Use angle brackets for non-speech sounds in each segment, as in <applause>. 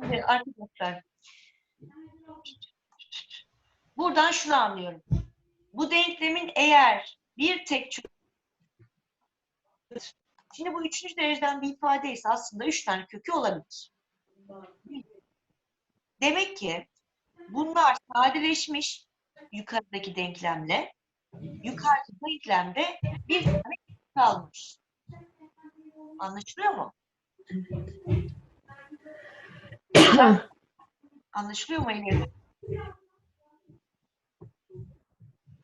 Şimdi arkadaşlar buradan şunu anlıyorum. Bu denklemin eğer bir tek Şimdi bu üçüncü dereceden bir ifade ise aslında üç tane kökü olabilir. Demek ki bunlar sadeleşmiş yukarıdaki denklemle. Yukarıdaki denklemde bir tane kalmış. Anlaşılıyor mu? Anlaşılıyor mu <laughs> Elif?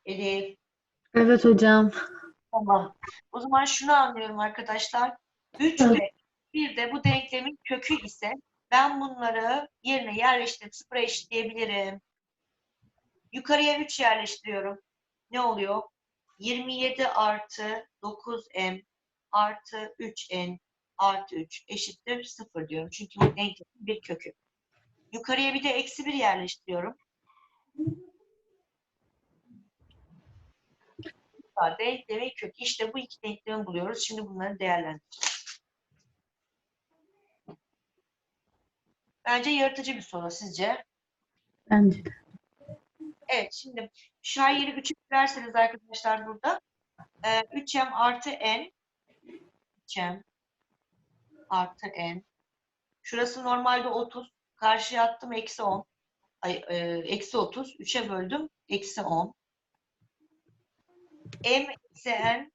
Elif. Evet hocam. Tamam. O zaman şunu anlıyorum arkadaşlar. 3 Evet. ve 1 de bu denklemin kökü ise ben bunları yerine yerleştirip sıfıra eşitleyebilirim. Yukarıya 3 yerleştiriyorum. Ne oluyor? 27 artı 9m artı 3n artı 3 eşittir 0 diyorum. Çünkü bu denklemin bir kökü. Yukarıya bir de eksi 1 yerleştiriyorum. var. Denklemin kökü. İşte bu iki denklemi buluyoruz. Şimdi bunları değerlendireceğiz. Bence yaratıcı bir soru sizce. Bence de. Evet şimdi şairi 3'ü verseniz arkadaşlar burada. Ee, 3m artı n 3m artı n Şurası normalde 30. Karşıya attım eksi 10. Ay, e, eksi 30. 3'e böldüm. Eksi 10. m eksi n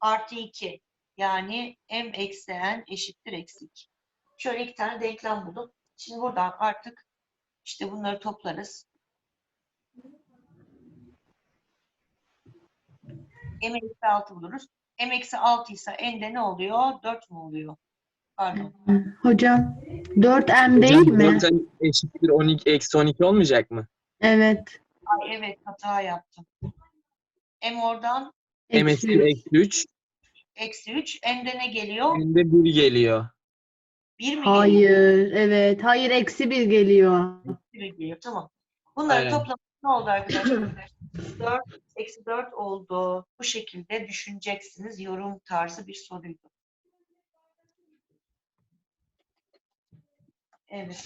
artı 2. Yani m eksi n eşittir eksi 2. Şöyle iki tane denklem buldum. Şimdi buradan artık işte bunları toplarız. m eksi 6 buluruz. m eksi 6 ise n'de ne oluyor? 4 mü oluyor? Pardon. Hocam 4M değil Hocam, mi? dört eşittir 12, eksi 12 olmayacak mı? Evet. Ay, evet hata yaptım. M oradan M Eksi eksi üç. eksi 3, eksi 3. N'de ne geliyor? N'de 1 geliyor. 1 mi geliyor? Hayır. Evet. Hayır eksi 1 geliyor. 1 geliyor. Tamam. Bunların Aynen. toplamı ne oldu arkadaşlar? <laughs> 4 eksi 4 oldu. Bu şekilde düşüneceksiniz. Yorum tarzı bir soruydu. Evet.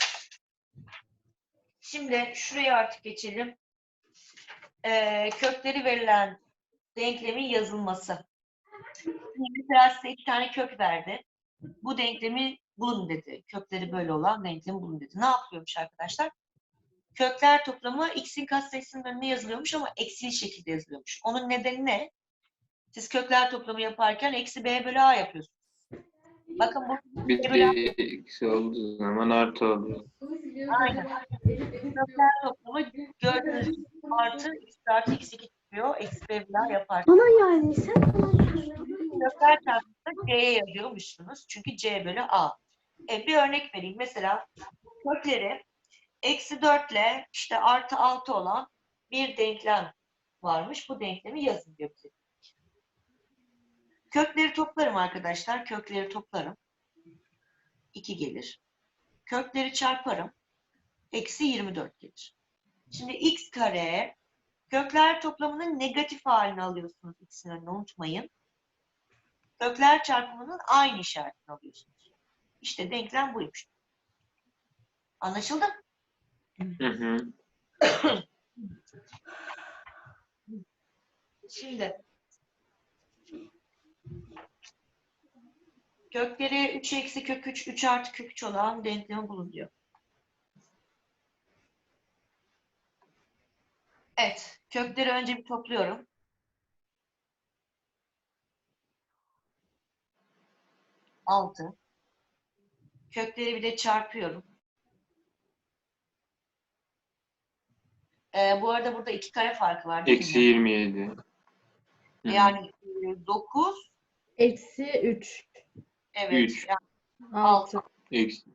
Şimdi şuraya artık geçelim. Ee, kökleri verilen denklemin yazılması. Mesela size iki tane kök verdi. Bu denklemi bulun dedi. Kökleri böyle olan denklemi bulun dedi. Ne yapıyormuş arkadaşlar? Kökler toplamı x'in katsayısının önüne yazılıyormuş ama eksili şekilde yazılıyormuş. Onun nedeni ne? Siz kökler toplamı yaparken eksi b bölü a yapıyorsunuz. Bakın bu Bir de eksi olduğu zaman artı oluyor. aynen. Kökler toplamı gördüğünüz gibi artı x artı x2 çıkıyor. Eksi a yaparken. Bana yani sen Kökler çarpımında c'ye yazıyormuşsunuz. Çünkü c bölü a. E, bir örnek vereyim. Mesela kökleri eksi 4 ile işte artı 6 olan bir denklem varmış. Bu denklemi yazın diyor bize. Kökleri toplarım arkadaşlar. Kökleri toplarım. 2 gelir. Kökleri çarparım. Eksi 24 gelir. Şimdi x kare kökler toplamının negatif halini alıyorsunuz x'in önüne unutmayın. Kökler çarpımının aynı işaretini alıyorsunuz. İşte denklem buymuş. Anlaşıldı? Hı hı. Şimdi kökleri 3 eksi kök 3, 3 artı kök 3 olan denklemi bulun diyor. Evet, kökleri önce bir topluyorum. Altı. Kökleri bir de çarpıyorum. Ee, bu arada burada iki kare farkı var değil mi? Eksi 27. Hı hı. Yani 9 Eksi 3. evet. Üç. Yani 6. Eksi.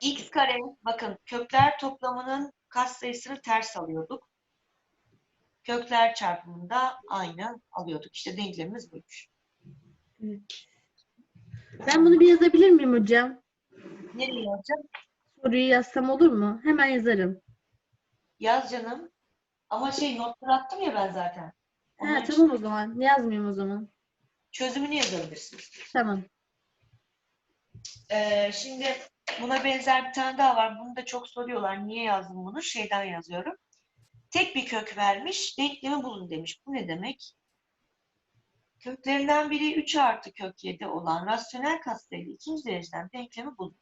x kare bakın kökler toplamının katsayısını ters alıyorduk. Kökler çarpımında aynı alıyorduk. İşte denklemimiz buymuş. Ben bunu bir yazabilir miyim hocam? Nereye yazacağım? Soruyu yazsam olur mu? Hemen yazarım. Yaz canım. Ama şey notlar attım ya ben zaten. Onun Ha, için tamam o zaman. Yazmayayım o zaman. Çözümünü yazabilirsiniz. Tamam. Ee, şimdi Buna benzer bir tane daha var. Bunu da çok soruyorlar. Niye yazdım bunu? Şeyden yazıyorum. Tek bir kök vermiş. Denklemi bulun demiş. Bu ne demek? Köklerinden biri 3 artı kök 7 olan rasyonel katsayılı ikinci dereceden denklemi bulun.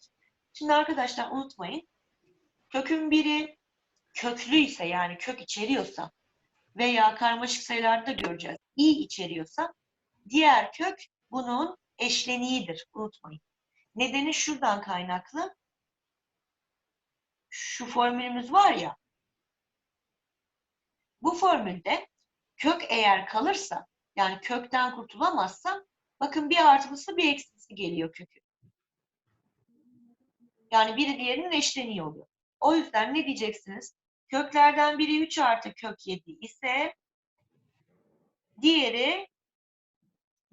Şimdi arkadaşlar unutmayın. Kökün biri köklü ise yani kök içeriyorsa veya karmaşık sayılarda göreceğiz. i içeriyorsa diğer kök bunun eşleniğidir. Unutmayın. Nedeni şuradan kaynaklı. Şu formülümüz var ya. Bu formülde kök eğer kalırsa yani kökten kurtulamazsa bakın bir artılısı bir eksisi geliyor kökü. Yani biri diğerinin eşleniği oluyor. O yüzden ne diyeceksiniz? Köklerden biri 3 artı kök 7 ise diğeri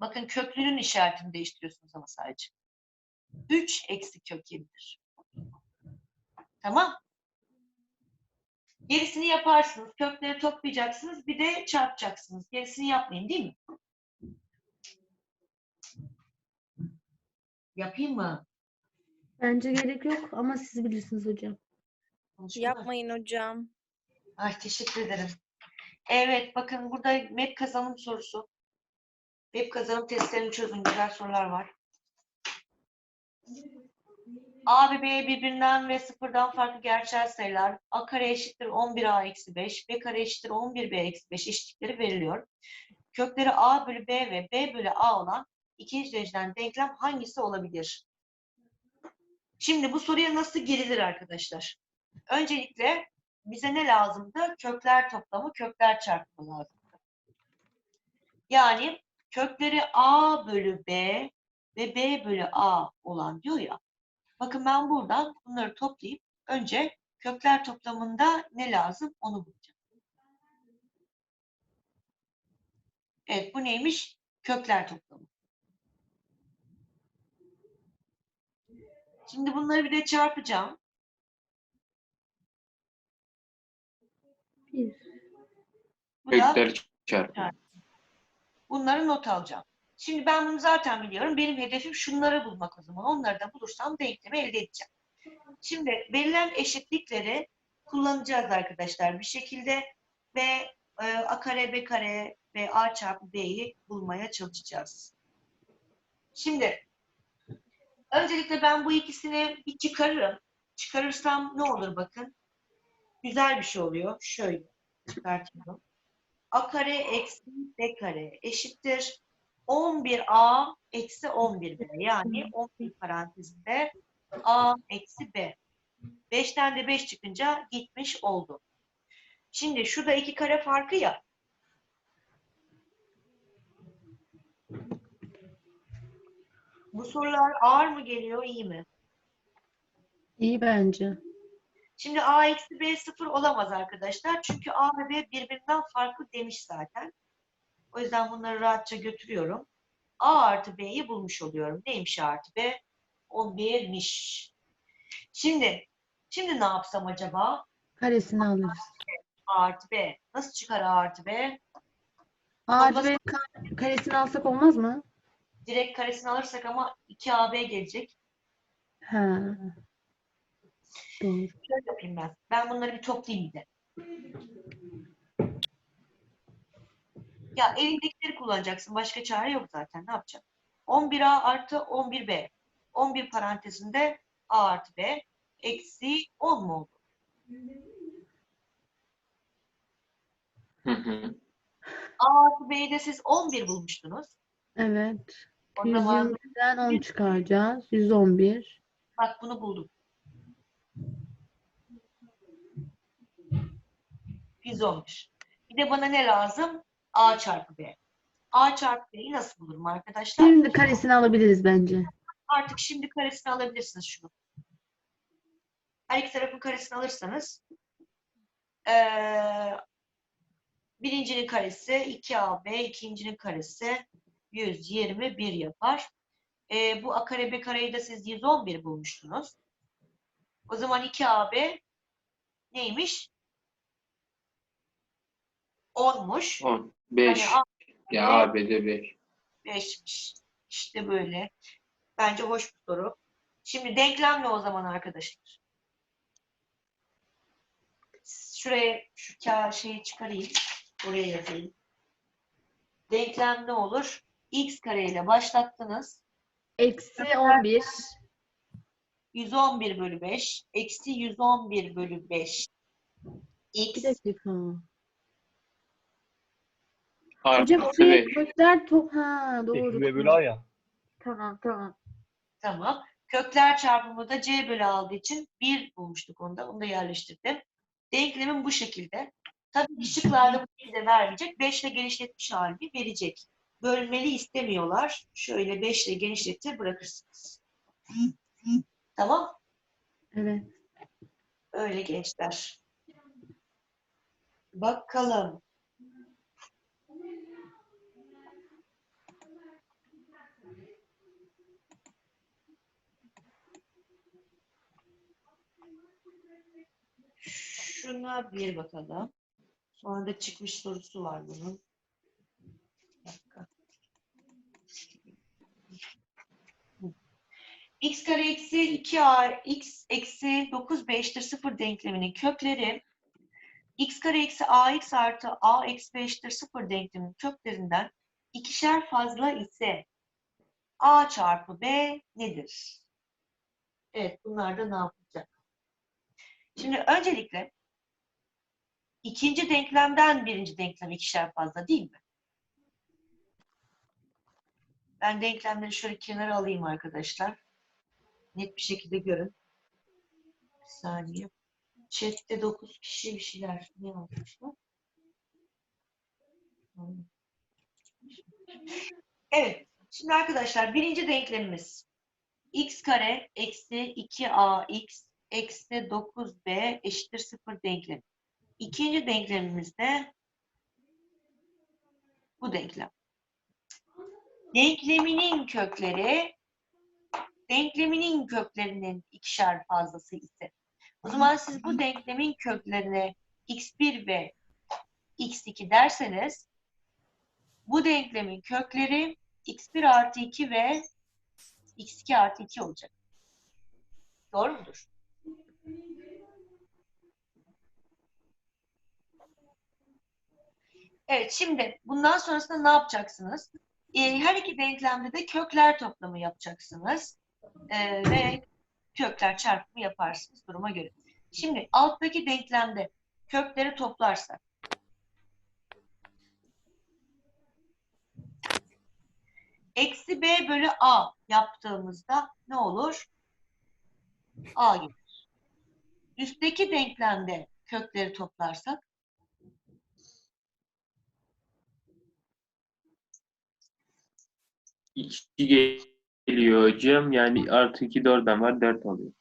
bakın köklünün işaretini değiştiriyorsunuz ama sadece. 3 eksi kök 7'dir. Tamam. Gerisini yaparsınız. Kökleri toplayacaksınız. Bir de çarpacaksınız. Gerisini yapmayın değil mi? Yapayım mı? Bence gerek yok ama siz bilirsiniz hocam. Yapmayın hocam. Ay teşekkür ederim. Evet bakın burada MEP kazanım sorusu. MEP kazanım testlerini çözün. Güzel sorular var. A ve B birbirinden ve sıfırdan farklı gerçel sayılar. A kare eşittir 11A eksi 5. B kare eşittir 11B eksi 5 eşitlikleri veriliyor. Kökleri A bölü B ve B bölü A olan ikinci dereceden denklem hangisi olabilir? Şimdi bu soruya nasıl girilir arkadaşlar? Öncelikle bize ne lazımdı? Kökler toplamı, kökler çarpımı lazımdı. Yani kökleri A bölü B ve B bölü A olan diyor ya. Bakın ben buradan bunları toplayıp önce kökler toplamında ne lazım onu bulacağım. Evet bu neymiş? Kökler toplamı. Şimdi bunları bir de çarpacağım. Bir. Bu da Kökler çarpı. Bunları not alacağım. Şimdi ben bunu zaten biliyorum. Benim hedefim şunları bulmak o zaman. Onları da bulursam denklemi elde edeceğim. Şimdi verilen eşitlikleri kullanacağız arkadaşlar bir şekilde ve e, a kare b kare ve a çarpı b'yi bulmaya çalışacağız. Şimdi öncelikle ben bu ikisini bir çıkarırım. Çıkarırsam ne olur bakın. Güzel bir şey oluyor. Şöyle çıkartıyorum a kare eksi b kare eşittir 11a eksi 11b yani 11 parantezinde a eksi b. 5'ten de 5 çıkınca gitmiş oldu. Şimdi şurada iki kare farkı ya. Bu sorular ağır mı geliyor, iyi mi? İyi bence. Şimdi a eksi b sıfır olamaz arkadaşlar. Çünkü a ve b birbirinden farklı demiş zaten. O yüzden bunları rahatça götürüyorum. a artı b'yi bulmuş oluyorum. Neymiş a artı b? 11'miş. Şimdi, şimdi ne yapsam acaba? Karesini alırız. a artı b. Nasıl çıkar a artı b? A artı B ka- karesini alsak olmaz mı? Direkt karesini alırsak ama 2ab gelecek. Ha. Doğru. Şöyle yapayım ben. Ben bunları bir toplayayım bir de. Ya elindekileri kullanacaksın. Başka çare yok zaten. Ne yapacaksın? 11A artı 11B. 11 parantezinde A artı B. Eksi 10 mu oldu? Hı hı. A artı B'yi de siz 11 bulmuştunuz. Evet. O zaman 121'den 10 çıkaracağız. 111. bak bunu buldum. 111. Bir de bana ne lazım? A çarpı B. A çarpı B'yi nasıl bulurum arkadaşlar? Şimdi karesini alabiliriz bence. Artık şimdi karesini alabilirsiniz şunu. Her iki tarafın karesini alırsanız eee birincinin karesi 2AB, ikincinin karesi 121 yapar. Eee, bu A kare B kareyi de siz 111 bulmuştunuz. O zaman 2AB neymiş? 10'muş. 10. 5. Hani A Ya AB'de 5. 5'miş. İşte böyle. Bence hoş bir soru. Şimdi denklem ne o zaman arkadaşlar? Şuraya şu ka şeyi çıkarayım. Oraya yazayım. Denklem ne olur? x kare ile başlattınız. Eksi 11. 111 bölü 5. Eksi 111 bölü 5. Bir x dakika. Artı Hocam oraya beş. kökler top... Ha doğru. Eksi ve bölü A ya. Tamam tamam. Tamam. Kökler çarpımı da c bölü aldığı için 1 bulmuştuk onda. Onu da yerleştirdim. Denklemin bu şekilde. Tabii ki şıklarda bu şekilde vermeyecek. 5 ile genişletmiş halini verecek. Bölmeli istemiyorlar. Şöyle 5 ile genişletir bırakırsınız. Tamam. Evet. Öyle gençler. Bakalım. Şuna bir bakalım. Sonra da çıkmış sorusu var bunun. Bir dakika. x kare eksi 2a x eksi 9 b eşittir 0 denkleminin kökleri x kare eksi ax artı a eksi b eşittir 0 denkleminin köklerinden ikişer fazla ise a çarpı b nedir? Evet bunlar da ne yapacak? Şimdi öncelikle ikinci denklemden birinci denklem ikişer fazla değil mi? Ben denklemleri şöyle kenara alayım arkadaşlar. Net bir şekilde görün. Bir saniye. Chat'te 9 kişi bir şeyler ne yazmışlar? Evet. Şimdi arkadaşlar birinci denklemimiz x kare eksi 2ax eksi 9b eşittir 0 denklemi. İkinci denklemimiz de bu denklem. Denkleminin kökleri denkleminin köklerinin ikişer fazlası ise o zaman siz bu denklemin köklerine x1 ve x2 derseniz bu denklemin kökleri x1 artı 2 ve x2 artı 2 olacak. Doğru mudur? Evet şimdi bundan sonrasında ne yapacaksınız? Ee, her iki denklemde de kökler toplamı yapacaksınız. Ee, ve kökler çarpımı yaparsınız duruma göre. Şimdi alttaki denklemde kökleri toplarsak eksi b bölü a yaptığımızda ne olur? a gelir. Üstteki denklemde kökleri toplarsak İki geliyor hocam. Yani artı iki dörtten var. Dört alıyor.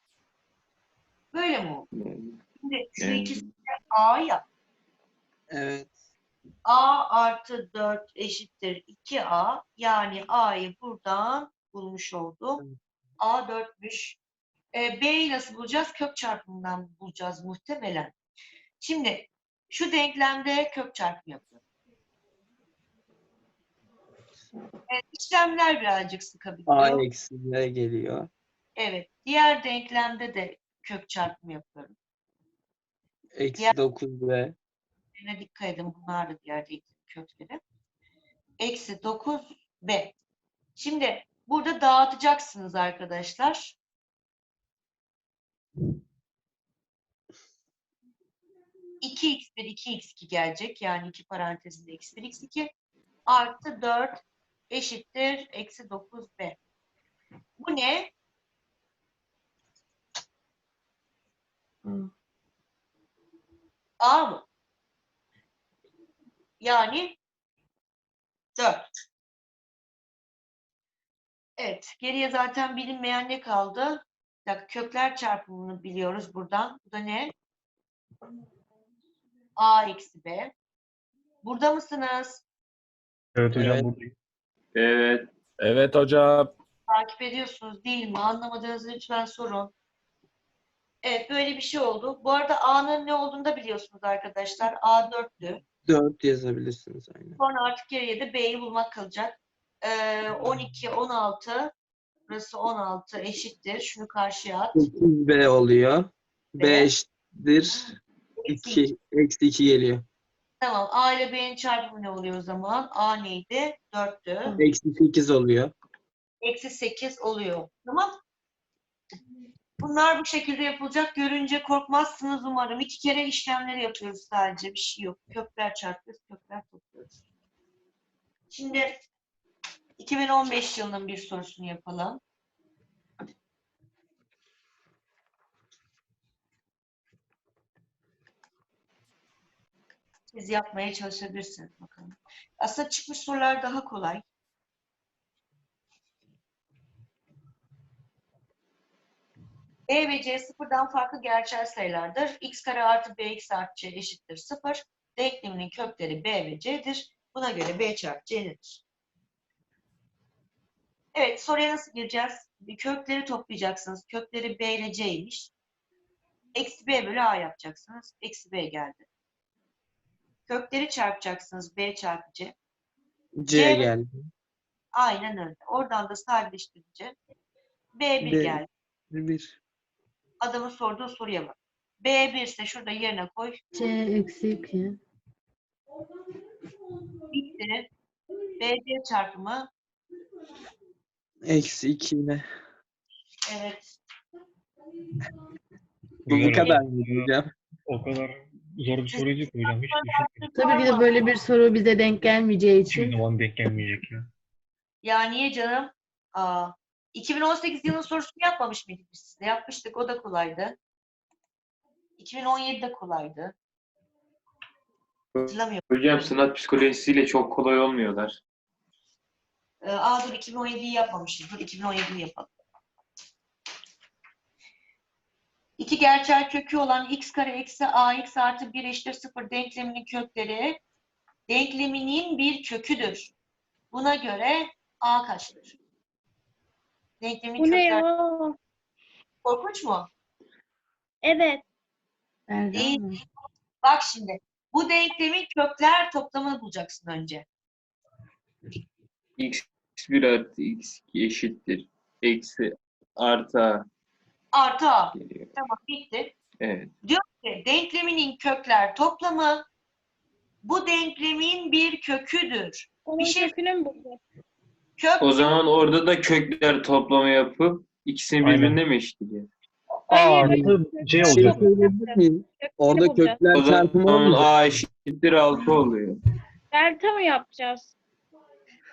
böyle mi olur? Yani, Şimdi şu ikisi de a ya. Evet. A artı 4 eşittir 2A. Yani A'yı buradan bulmuş oldum. A 4'müş. E, B'yi nasıl bulacağız? Kök çarpımından bulacağız muhtemelen. Şimdi şu denklemde kök çarpımı yapıyorum. Evet, işlemler birazcık A sıkabiliyor. eksi B geliyor. Evet. Diğer denklemde de kök çarpımı yapıyorum. Eksi Ya- 9B. Yine dikkat edin bunlar da diğer denklem kökleri. Eksi 9b. Şimdi burada dağıtacaksınız arkadaşlar. İki x bir, iki x iki gelecek. Yani iki parantezinde eksi bir, x iki. Artı 4 eşittir eksi 9b. Bu ne? Hı. A mı? Yani 4. Evet, geriye zaten bilinmeyen ne kaldı? Dakika, kökler çarpımını biliyoruz buradan. Bu da ne? A eksi B. Burada mısınız? Evet hocam Evet. buradayım. Evet. Evet hocam. Takip ediyorsunuz değil mi? Anlamadığınızı lütfen sorun. Evet, böyle bir şey oldu. Bu arada A'nın ne olduğunu da biliyorsunuz arkadaşlar. A 4'tü. 4 yazabilirsiniz aynen. Sonra artık geriye de B'yi bulmak kalacak. Ee, 12, 16, Burası 16 eşittir. Şunu karşıya at. 8B oluyor. B Evet. eşittir 2. Eksi 2 geliyor. Tamam. A ile B'nin çarpımı ne oluyor o zaman? A neydi? 4'tü. Eksi 8 oluyor. Eksi 8 oluyor. Tamam. Bunlar bu şekilde yapılacak. Görünce korkmazsınız umarım. İki kere işlemleri yapıyoruz sadece. Bir şey yok. Kökler çarpıyoruz, kökler topluyoruz. Şimdi 2015 yılının bir sorusunu yapalım. Siz yapmaya çalışabilirsiniz bakalım. Aslında çıkmış sorular daha kolay. B ve C sıfırdan farklı gerçel sayılardır. x kare artı bx artı c eşittir sıfır. Denkleminin kökleri b ve c'dir. Buna göre b çarpı c? Evet soruya nasıl gireceğiz? Kökleri toplayacaksınız. Kökleri b ile c'ymiş. Eksi b bölü a yapacaksınız. Eksi b geldi. Kökleri çarpacaksınız b çarpı c. C C- geldi. Aynen öyle. Oradan da sadeleştirince b1 B- geldi. 1. Adamın sorduğu soruya bak. B1 ise şurada yerine koy. C eksi 2. Bitti. BC çarpımı Eksi 2 yine. evet. Bu kadar mı hocam? O kadar zor bir soruydu ki hocam. Hiç düşünmedim. Tabii ki de böyle bir soru bize denk gelmeyeceği Hiçbir için. zaman denk gelmeyecek ya. Ya niye canım? Aa, 2018 yılının sorusunu yapmamış mıydık biz size? Yapmıştık. O da kolaydı. 2017 de kolaydı. Hatırlamıyorum. Hocam sınav psikolojisiyle çok kolay olmuyorlar. Ee, aa dur 2017'yi yapmamışız. Dur 2017'yi yapalım. İki gerçel kökü olan x kare eksi ax artı 1 eşittir 0 denkleminin kökleri denkleminin bir köküdür. Buna göre a kaçtır? Denklemin Bu ne kökler ya? korkunç mu? Evet. Değil. Bak şimdi bu denklemin kökler toplamını bulacaksın önce. x1 artı x2 eşittir. Eksi artı a Artı a. geliyor. Tamam bitti. Evet. Denkleminin kökler toplamı bu denklemin bir köküdür. Onun Bir şey- kökünü mü? Kök O zaman orada da kökler toplama yapıp ikisini Aynen. birbirine mi eşitliyor? A Hayır, artı C Şey olacak. söyleyebilir miyim? kökünü Orada bulacağız. kökler çarpımı zaman a eşittir 6 oluyor. Delta mı yapacağız?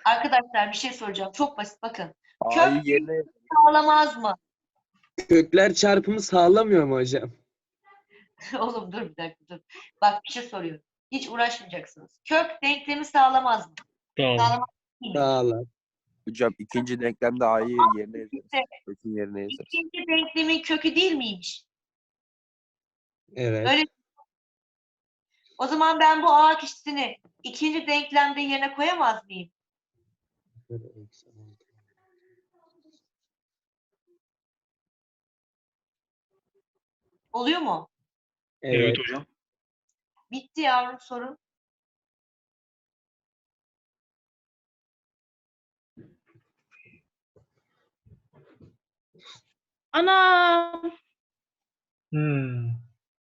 Arkadaşlar bir şey soracağım. Çok basit bakın. A'yı Kök yerine sağlamaz mı? Kökler çarpımı sağlamıyor mu hocam? <laughs> Oğlum dur bir dakika dur. Bak bir şey soruyorum. Hiç uğraşmayacaksınız. Kök denklemi sağlamaz mı? Tamam. Sağlamaz. Sağlar. hocam ikinci denklemde A'yı yerine yazarız. Kökün yerine yazarız. ikinci denklemin kökü değil miymiş? Evet. Öyle. O zaman ben bu a kişisini ikinci denklemde yerine koyamaz mıyım? Oluyor mu? Evet Evet. hocam. Bitti yavrum sorun. Ana! Hmm.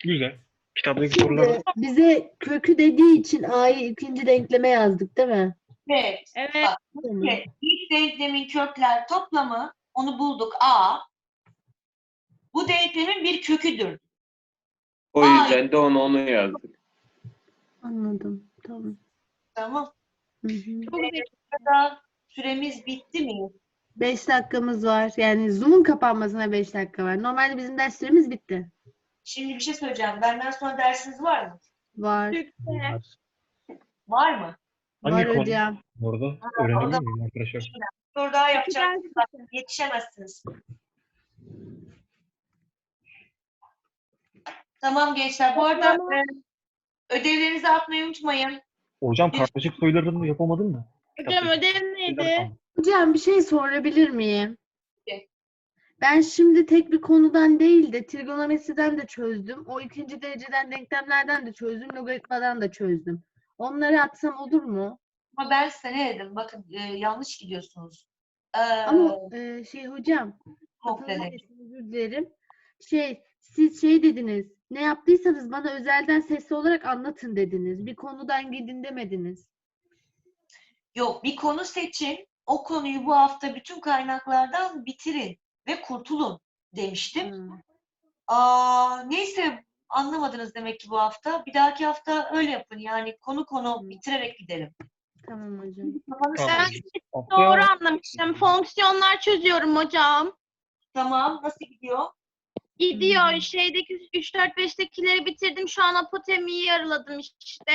Güzel. Kitaptaki sorular Şimdi bize kökü dediği için A'yı ikinci denkleme yazdık değil mi? Evet. Evet. Evet, İlk denklemin kökler toplamı, onu bulduk A. Bu denklemin bir köküdür. O Ay. yüzden de onu onu yazdık. Anladım. Tamam. Tamam. Hı hı. Burada süremiz bitti mi? 5 dakikamız var. Yani Zoom'un kapanmasına 5 dakika var. Normalde bizim derslerimiz bitti. Şimdi bir şey söyleyeceğim. Benden sonra dersiniz var mı? Var. Var mı? hangi Var konu hocam. orada? orada- Öğrenebilir miyim arkadaşlar? Soru daha yapacağım. Yetişemezsiniz. Tamam gençler. Bu arada Tamam. e, ödevlerinizi atmayı unutmayın. Hocam karmaşık sorularını yapamadın mı? Hocam ödev neydi? Hocam bir şey sorabilir miyim? Evet. Ben şimdi tek bir konudan değil de trigonometriden de çözdüm. O ikinci dereceden denklemlerden de çözdüm. Logaritmadan da çözdüm. Onları atsam olur mu? Ama ben size ne dedim? Bakın e, yanlış gidiyorsunuz. Ee, Ama e, şey hocam, özür dilerim. Şey, siz şey dediniz. Ne yaptıysanız bana özelden sesli olarak anlatın dediniz. Bir konudan gidin demediniz. Yok bir konu seçin. O konuyu bu hafta bütün kaynaklardan bitirin ve kurtulun demiştim. Hmm. Aa, neyse anlamadınız demek ki bu hafta. Bir dahaki hafta öyle yapın. Yani konu konu bitirerek gidelim. Tamam hocam. Ben doğru anlamıştım. Fonksiyonlar çözüyorum hocam. Tamam. Nasıl gidiyor? Gidiyor. Hmm. Şeydeki 3 4 5'tekileri bitirdim. Şu an apotemiyi yarıladım işte.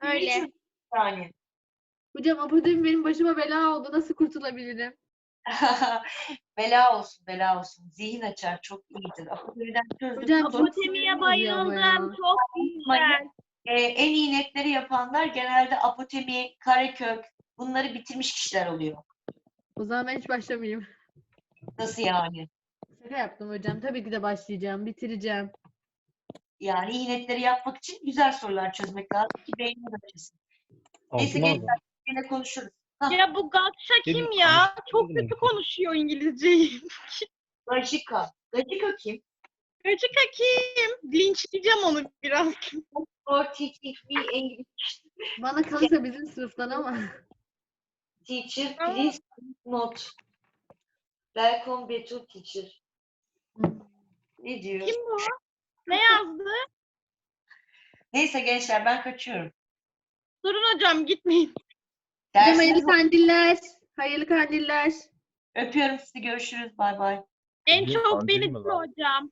Öyle. Yani. Hocam apotemi benim başıma bela oldu. Nasıl kurtulabilirim? <laughs> bela olsun, bela olsun. Zihin açar, çok iyidir. Apotemiden çözdüm. Hocam Apotemiye bayıldım. Çok güzel. Ee, en iyi netleri yapanlar genelde apotemi, karekök bunları bitirmiş kişiler oluyor. O zaman ben hiç başlamayayım. Nasıl yani? Şaka yaptım hocam. Tabii ki de başlayacağım. Bitireceğim. Yani iyi netleri yapmak için güzel sorular çözmek lazım ki beyniniz açılsın. Neyse altıma gençler yine konuşuruz. Ya bu Gatşa kim ya? Çok kötü konuşuyor İngilizceyi. <laughs> Gajika. Gajika kim? Gacıka kim? Linçleyeceğim onu biraz. For teaching me English Bana kalırsa bizim sınıftan ama. teacher, please note. Welcome to teacher. Ne diyor? Kim bu? <laughs> Ne yazdı? Neyse gençler ben kaçıyorum. Durun hocam gitmeyin. Hocam Dersiniz hayırlı kandiller. Hayırlı kandiller. öpüyorum sizi. Görüşürüz. Bay bay. En çok kandil beni mi var? hocam.